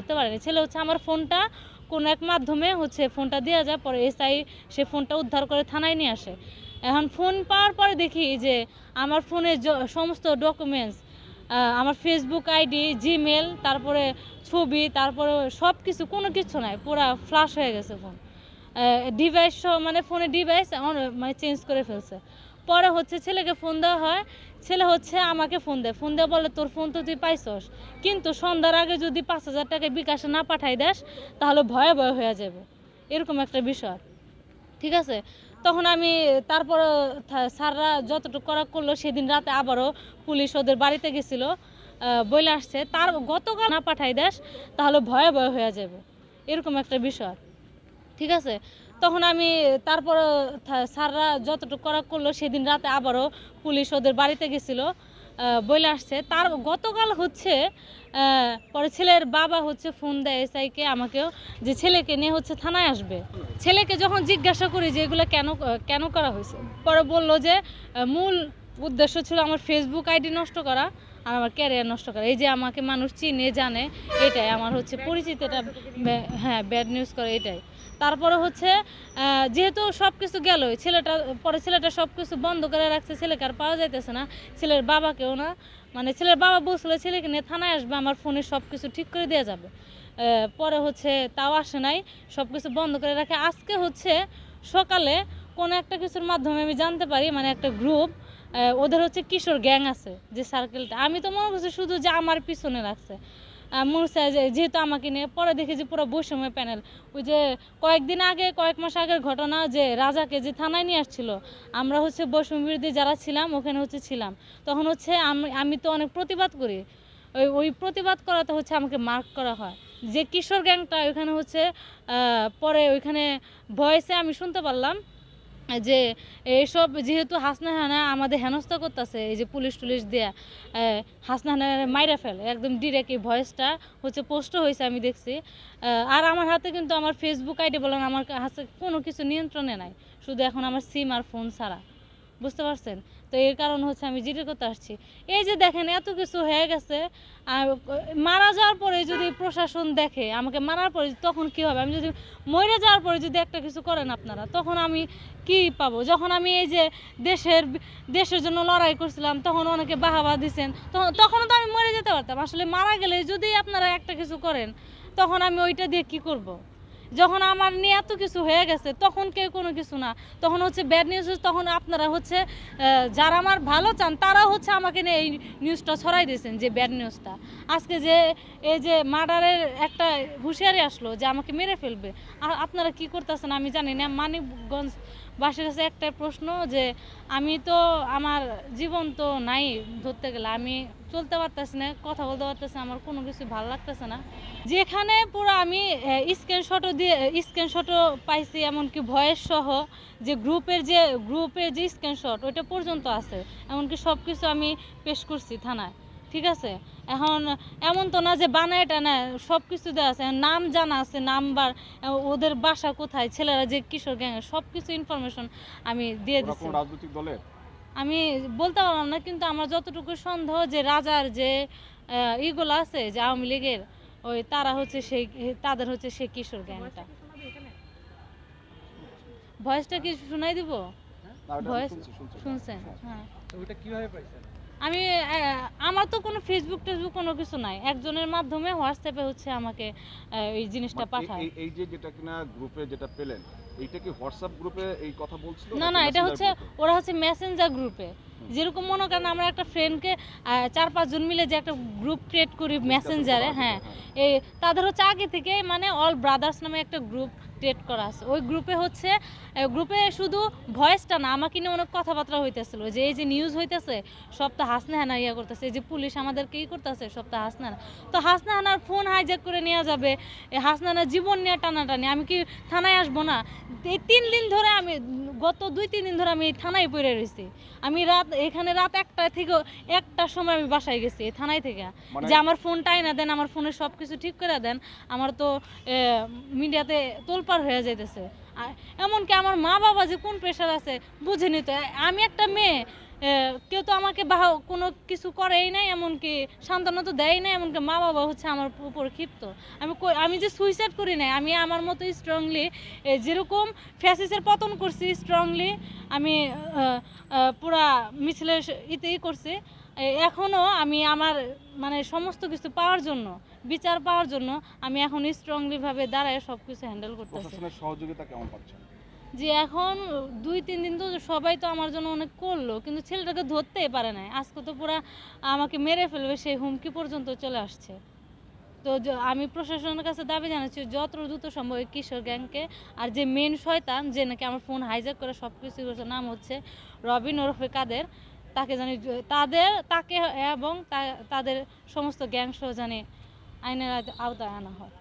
করতে পারেনি। ছেলে হচ্ছে আমার ফোনটা কোনো এক মাধ্যমে হচ্ছে ফোনটা দেওয়া যায়, পরে এসআই সে ফোনটা উদ্ধার করে থানায় নিয়ে আসে। এখন ফোন পাওয়ার পরে দেখি যে আমার ফোনে সমস্ত ডকুমেন্টস আমার ফেসবুক আইডি জিমেল তারপরে ছবি, তারপরে সব কিছু কোনো কিছু নাই, পুরা ফ্লাশ হয়ে গেছে ফোন ডিভাইস মানে ফোনে ডিভাইস মানে চেঞ্জ করে ফেলছে। পরে হচ্ছে ছেলেকে ফোন দেওয়া হয়। ছেলে হচ্ছে আমাকে ফোন দেয়। ফোন দেওয়া বলে, তোর ফোন তো তুই পাইছস। কিন্তু সন্ধ্যার আগে যদি পাঁচ হাজার টাকা বিকাশে না পাঠাই দেস, তাহলে ভয়ে ভয়ে হয়ে যাবে। এরকম একটা বিষয়। ঠিক আছে? তখন আমি তারপর স্যাররা যতটুকু করা করল, সেদিন রাতে আবারও পুলিশ ওদের বাড়িতে গেছিল বলে আসছে, তার গতকাল না পাঠাই দেস, তাহলে ভয়ে ভয়ে হয়ে যাবে। এরকম একটা বিষয়। ঠিক আছে? তখন আমি তারপর স্যাররা যতটুকু করা করল সেদিন রাতে আবারও পুলিশ ওদের বাড়িতে গেছিল বলে আসছে। তার গতকাল হচ্ছে পরে ছেলের বাবা হচ্ছে ফোন দেয় এসআইকে আমাকেও যে ছেলেকে নিয়ে হচ্ছে থানায় আসবে। ছেলেকে যখন জিজ্ঞাসা করি যে এগুলো কেন কেন করা হয়েছে, পরে বলল যে মূল উদ্দেশ্য ছিল আমার ফেসবুক আইডি নষ্ট করা আর আমার ক্যারিয়ার নষ্ট করে। এই যে আমাকে মানুষ চিনে জানে এটাই আমার হচ্ছে পরিচিতিটা হ্যাঁ ব্যাড নিউজ করে এটাই। তারপরে হচ্ছে যেহেতু সব কিছু গেল ছেলেটা পরে ছেলেটা সব কিছু বন্ধ করে রাখছে ছেলেকে আর পাওয়া যাইতেছে না ছেলের বাবাকেও না মানে ছেলের বাবা বলছিল ছেলেকে নিয়ে থানায় আসবে আমার ফোনে সব কিছু ঠিক করে দেওয়া যাবে। পরে হচ্ছে তাও আসে নাই সব কিছু বন্ধ করে রাখে। আজকে হচ্ছে সকালে কোনো একটা কিছুর মাধ্যমে আমি জানতে পারি মানে একটা গ্রুপ ওদের হচ্ছে কিশোর গ্যাং আছে যে সার্কেলটা আমি তো মনে করছি শুধু যে আমার পিছনে আহ, মনে হচ্ছে যেহেতু আমাকে নিয়ে পরে দেখি যে পুরো বৈষম্য প্যানেল ওই যে কয়েকদিন আগে কয়েক মাস আগের ঘটনা যে রাজাকে যে থানায় নিয়ে আসছিল আমরা হচ্ছে বৈষম্য বিরোধী যারা ছিলাম ওখানে হচ্ছে ছিলাম। তখন হচ্ছে আমি আমি তো অনেক প্রতিবাদ করি। ওই ওই প্রতিবাদ করাতে হচ্ছে আমাকে মার্ক করা হয়। যে কিশোর গ্যাংটা ওইখানে হচ্ছে পরে ওইখানে ভয়েসে আমি শুনতে পারলাম যে এইসব যেহেতু হাসনা হানা আমাদের হেনস্থা করতেছে, এই যে পুলিশ টুলিশ দেয়া হাসনা হানা মাইরা ফেলে, একদম ডিরেক্ট এই ভয়েসটা হচ্ছে পোস্ট হয়েছে আমি দেখছি। আর আমার হাতে কিন্তু আমার ফেসবুক আইডি বলেন, আমার হাতে কোনো কিছু নিয়ন্ত্রণে নাই, শুধু এখন আমার সিম আর ফোন ছাড়া। বুঝতে পারছেন? তো এর কারণ হচ্ছে আমি জিডি করতে আসছি। এই যে দেখেন, এত কিছু হয়ে গেছে, আর মারা যাওয়ার পরে যদি প্রশাসন দেখে, আমাকে মারার পরে তখন কি হবে? আমি যদি মরে যাওয়ার পরে যদি একটা কিছু করেন আপনারা, তখন আমি কি পাবো? যখন আমি এই যে দেশের দেশের জন্য লড়াই করছিলাম, তখন অনেকে বাহাবা দিছেন, তখন, তখনও তো আমি মরে যেতে পারতাম। আসলে মারা গেলে যদি আপনারা একটা কিছু করেন, তখন আমি ওইটা দিয়ে কি করব। যখন আমার নিয়ে এত কিছু হয়ে গেছে, তখন কেউ কোনো কিছু না। তখন হচ্ছে ব্যাড নিউজ তখন আপনারা হচ্ছে যারা আমার ভালো চান তারা হচ্ছে আমাকে নিয়ে এই নিউজটা ছড়াই দিয়েছেন যে ব্যাড নিউজটা আজকে যে এই যে মার্ডারের একটা হুঁশিয়ারি আসলো যে আমাকে মেরে ফেলবে আর আপনারা কি করতেছেন আমি জানি না। মানিকগঞ্জ বাসের কাছে একটা প্রশ্ন যে আমি তো আমার জীবন তো নাই ধরতে গেলে আমি চলতে পারতেছি না কথা বলতে পারতেছি না, আমার কোনো কিছু ভালো লাগতেছে না। যেখানে পুরো আমি স্ক্রিনশটও দিয়ে স্ক্রিনশটও পাইছি এমনকি ভয়েস সহ যে গ্রুপের যে গ্রুপের যে স্ক্রিনশট ওইটা পর্যন্ত আছে। এমনকি সব কিছু আমি পেশ করছি থানায়। ঠিক আছে? এখন এমন তো না যে বানায় টানা সব কিছু দেওয়া আছে। নাম জানা আছে নাম্বার ওদের বাসা কোথায় ছেলেরা যে কিশোর গ্যাংয়ের সব কিছু ইনফরমেশন আমি দিয়ে দিচ্ছি রাজনৈতিক দলের আমি বলতে পারলাম না কিন্তু আমার যতটুকু সন্দেহ যে রাজার যে ইগুলো আছে যে আওয়ামী লীগের ওই তারা হচ্ছে সেই তাদের হচ্ছে সেই কিশোর গ্যাংটা ভয়েসটা কি শোনাই দিব? না, ভয়েস শুনছি, শুনছি। শুনছেন? হ্যাঁ। ওইটা কীভাবে পাইছেন? আমি আমার তো কোনো ফেসবুক টেসবুক কোনো কিছু নাই। একজনের মাধ্যমে হোয়াটসঅ্যাপে হচ্ছে আমাকে এই জিনিসটা মানে পাঠায়। এই- যে যেটা কিনা গ্রুপে যেটা পেলেন এইটা কি হোয়াটসঅ্যাপ গ্রুপে এই কথা বলছিল না না এটা হচ্ছে ওরা হচ্ছে মেসেঞ্জার গ্রুপে যেরকম মনে করেন আমরা একটা ফ্রেন্ডকে চার পাঁচজন মিলে যে একটা গ্রুপ ক্রিয়েট করি মেসেঞ্জারে হ্যাঁ। এই তাদের হচ্ছে আগে থেকে মানে অল ব্রাদার্স নামে একটা গ্রুপ ক্রিয়েট করা আছে। ওই গ্রুপে হচ্ছে গ্রুপে শুধু ভয়েসটা না আমাকে নিয়ে অনেক কথাবার্তা হইতেছিল। যে এই যে নিউজ হইতেছে সব তো হাসনা হানা ইয়া করতেছে। এই যে পুলিশ আমাদেরকে ই করতেছে সব তো হাসনা হানা। তো হাসনা হানার ফোন হাইজ্যাক করে নেওয়া যাবে। এই হাসনা হানার জীবন নিয়ে টানাটানি। আমি কি থানায় আসব না? এই তিন দিন ধরে আমি গত দুই তিন দিন ধরে আমি এই থানায় পড়ে রয়েছি আমি রাত এখানে রাত একটা থেকে একটার সময় আমি বাসায় গেছি এই থানায় থেকে। মানে যে আমার ফোনটাই না দেন আমার ফোনে সব কিছু ঠিক করে দেন। আমার তো মিডিয়াতে তোলপাড় হয়ে যাইতেছে। এমনকি আমার মা বাবা যে কোন প্রেশার আছে, বুঝেনি তো। আমি একটা মেয়ে কেউ তো আমাকে বাহ- কোনো কিছু করেই নাই, এমনকি সান্ত্বনা তো দেয় নাই, এমনকি মা বাবা হচ্ছে আমার উপর ক্ষিপ্ত। আমি আমি যে সুইসাইড করি নাই, আমি আমার মতো স্ট্রংলি যেরকম ফ্যাসিসের পতন করছি স্ট্রংলি আমি পুরা মিছিলের ইতেই করছি এ, এখনও আমি আমার মানে সমস্ত কিছু পাওয়ার জন্য বিচার পাওয়ার জন্য আমি এখন স্ট্রংলি ভাবে দাঁড়ায় সব কিছু হ্যান্ডেল করতেছি। প্রশাসনের সহযোগিতা কেমন পাচ্ছেন? যে এখন দুই তিন দিন তো সবাই তো আমার জন্য অনেক করল কিন্তু ছেলেটাকে ধরতেই পারে না আজকে তো পুরা আমাকে মেরে ফেলবে সেই হুমকি পর্যন্ত চলে আসছে। তো আমি প্রশাসনের কাছে দাবি জানাচ্ছি যত দ্রুত সম্ভব কিশোর গ্যাংকে আর যে মেন শয়তান যে নাকি আমার ফোন হাইজ্যাক করে সব কিছু নাম হচ্ছে রবিন ওরফে কাদের তাকে জানি তাদের তাকে এবং তাদের সমস্ত গ্যাং সহ জানি আইনের আওতায় আনা হয়।